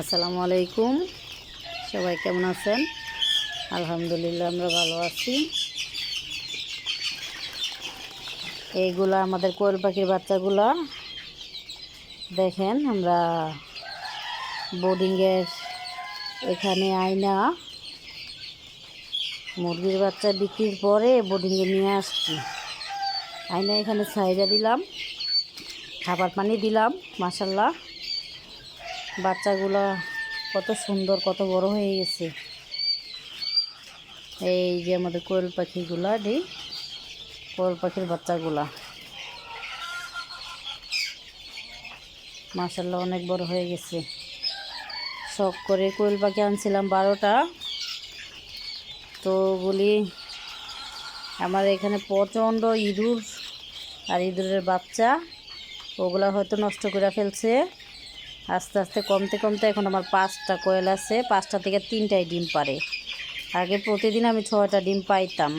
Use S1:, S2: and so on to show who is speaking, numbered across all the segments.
S1: আসসালামু আলাইকুম। সবাই কেমন আছেন? আলহামদুলিল্লাহ, আমরা ভালো আছি। এইগুলা আমাদের কোয়েল পাখির বাচ্চাগুলা। দেখেন, আমরা বোর্ডিংয়ের এখানে আয়না। মুরগির বাচ্চা বিক্রির পরে বোর্ডিংয়ে নিয়ে আসছি। আয়না এখানে সাইজা দিলাম। খাবার পানি দিলাম মাসাল্লাহ বাচ্চাগুলো কত সুন্দর, কত বড় হয়ে গেছে। এই যে আমাদের কোয়েল পাখিগুলা দি কোয়েল পাখির বাচ্চাগুলা। মাসাল্লাহ অনেক বড় হয়ে গেছে। শখ করে কোয়েল পাখি আনছিলাম বারোটা। তো বলি, আমার এখানে প্রচণ্ড ইঁদুর আর ইঁদুরের বাচ্চা, ওগুলা হয়তো নষ্ট করে ফেলছে। আস্তে আস্তে কমতে কমতে এখন আমার পাঁচটা কোয়েল আছে, পাঁচটা থেকে তিনটাই ডিম পারে। আগে প্রতিদিন আমি ছয়টা ডিম পাইতাম।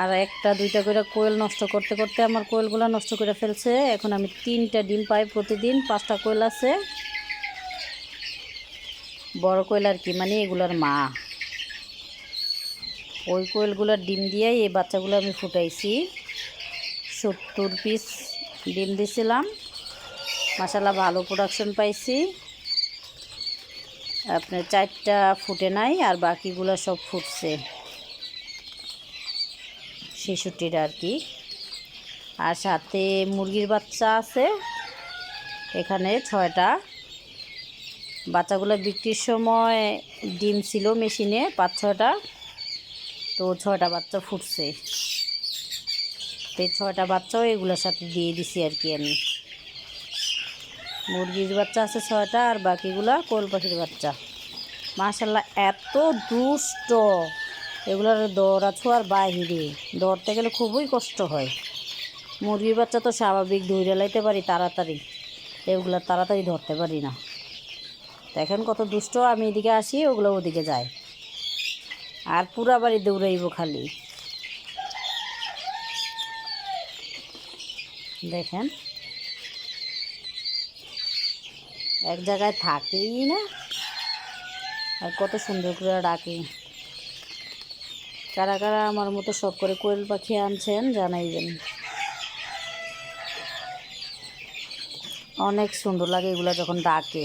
S1: আর একটা, দুইটা করে কোয়েল নষ্ট করতে করতে আমার কোয়েলগুলো নষ্ট করে ফেলছে। এখন আমি তিনটা ডিম পাই প্রতিদিন, পাঁচটা কোয়েল আছে। বড় কোয়েল আর কি মানে এগুলার মা। ওই কোয়েলগুলোর ডিম দিয়েই এই বাচ্চাগুলো আমি ফুটাইছি। সত্তর পিস ডিম দিছিলাম। মাসালা ভালো প্রোডাকশন পাইছি। আপনার চারটা ফুটে নাই আর বাকিগুলো সব ফুটছে। শিশুটির আর কি। আর সাথে মুরগির বাচ্চা আছে। এখানে ছয়টা। বাচ্চাগুলো বিক্রির সময় ডিম ছিল মেশিনে, পাঁচ ছয়টা। তো ছয়টা বাচ্চা ফুটছে। তো ছয়টা বাচ্চাও এগুলোর সাথে দিয়ে দিছি আর কি আমি। মুরগির বাচ্চা আছে ছয়টা আর বাকিগুলা কোল পাখির বাচ্চা। মাশাল্লাহ এত দুষ্ট। এগুলোর দৌড়া ছোঁয়ার বাহিরে। দৌড়তে গেলে খুবই কষ্ট হয়। মুরগির বাচ্চা তো স্বাভাবিক ধরে লাইতে পারি তাড়াতাড়ি। এগুলো তাড়াতাড়ি ধরতে পারি না। দেখেন কত দুষ্ট, আমি এদিকে আসি, ওগুলো ওদিকে যায়। আর পুরা বাড়ি দৌড়াইব খালি। দেখেন। এক জায়গায় থাকেই না। আর কত সুন্দর করে ডাকে। কারা কারা আমার মতো শখ করে কোয়েল পাখি আনছেন জানাইবেন অনেক সুন্দর লাগে এগুলো যখন ডাকে।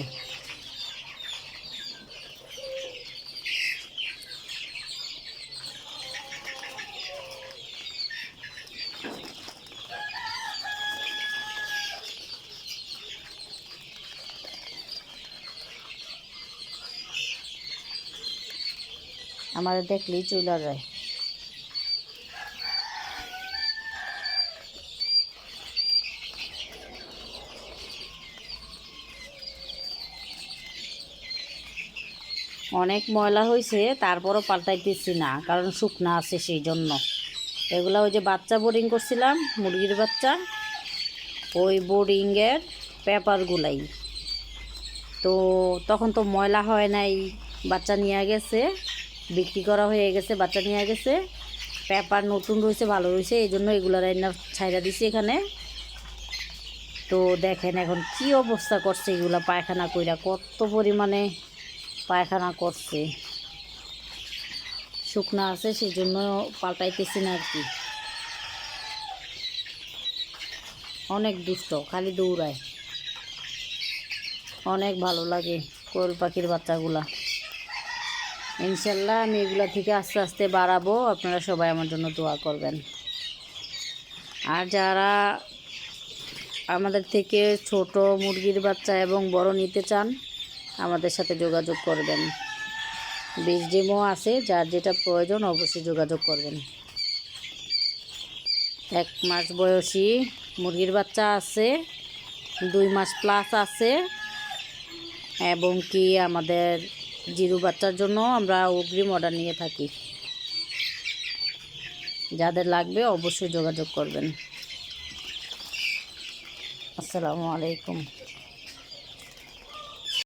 S1: আমার দেখলেই চলে যায়। অনেক ময়লা হয়েছে তারপরও পাল্টাইতেছি না, কারণ শুকনা আছে সেই জন্য। এগুলো ওই যে বাচ্চা বোর্ডিং করছিলাম, মুরগির বাচ্চা, ওই বোর্ডিংয়ের পেপারগুলাই। তো তখন তো ময়লা হয় নাই, বাচ্চা নিয়ে গেছে। বিক্রি করা হয়ে গেছে, বাচ্চা নিয়ে গেছে। পেপার নতুন রয়েছে, ভালো রয়েছে, এই জন্য এগুলো রান্না ছাইরা দিছি এখানে। তো দেখেন এখন কি অবস্থা করছে এগুলা, পায়খানা কইরা কত পরিমাণে পায়খানা করছে। শুকনা আছে সেই জন্য পাল্টাইতেছি না আর কি। অনেক দুষ্ট, খালি দৌড়ায়। অনেক ভালো লাগে, কোয়েল পাখির বাচ্চাগুলা। ইনশাল্লাহ আমি এগুলা থেকে আস্তে আস্তে বাড়াবো। আপনারা সবাই আমার জন্য দোয়া করবেন। আর যারা আমাদের থেকে ছোট মুরগির বাচ্চা এবং বড় নিতে চান, আমাদের সাথে যোগাযোগ করবেন। বীজ ডিমও আছে, যার যেটা প্রয়োজন অবশ্যই যোগাযোগ করবেন। এক মাস বয়সী মুরগির বাচ্চা আছে, দুই মাস প্লাস আছে, এবং কি আমাদের জিরু বাচ্চার জন্য আমরা অগ্রিম অর্ডার নিয়ে থাকি। যাদের লাগবে অবশ্যই যোগাযোগ করবেন। আসসালামু আলাইকুম।